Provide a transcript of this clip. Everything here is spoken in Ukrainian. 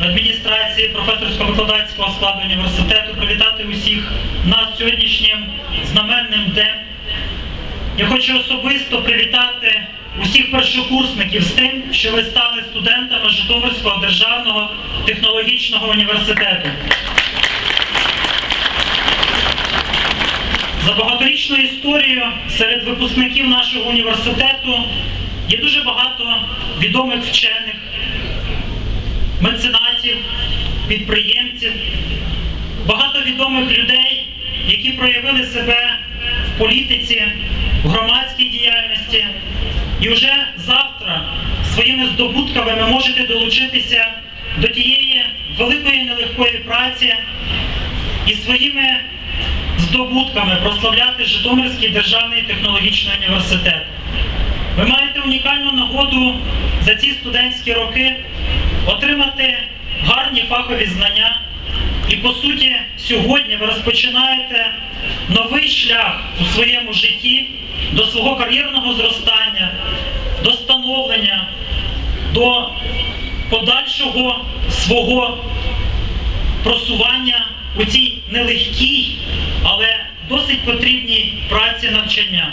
адміністрації професорсько-викладацького складу університету привітати усіх нас сьогоднішнім знаменним днем. Я хочу особисто привітати усіх першокурсників з тим, що ви стали студентами Житомирського державного технологічного університету. За багаторічною історією серед випускників нашого університету є дуже багато відомих вчених, меценатів, підприємців, багато відомих людей, які проявили себе в політиці, в громадській діяльності. І вже завтра своїми здобутками ви можете долучитися до тієї великої нелегкої праці і своїми здобутками прославляти Житомирський державний технологічний університет. Ви маєте унікальну нагоду за ці студентські роки отримати гарні фахові знання. І по суті, сьогодні ви розпочинаєте новий шлях у своєму житті до свого кар'єрного зростання, до становлення, до подальшого свого просування у цій нелегкій, але досить потрібній праці навчання.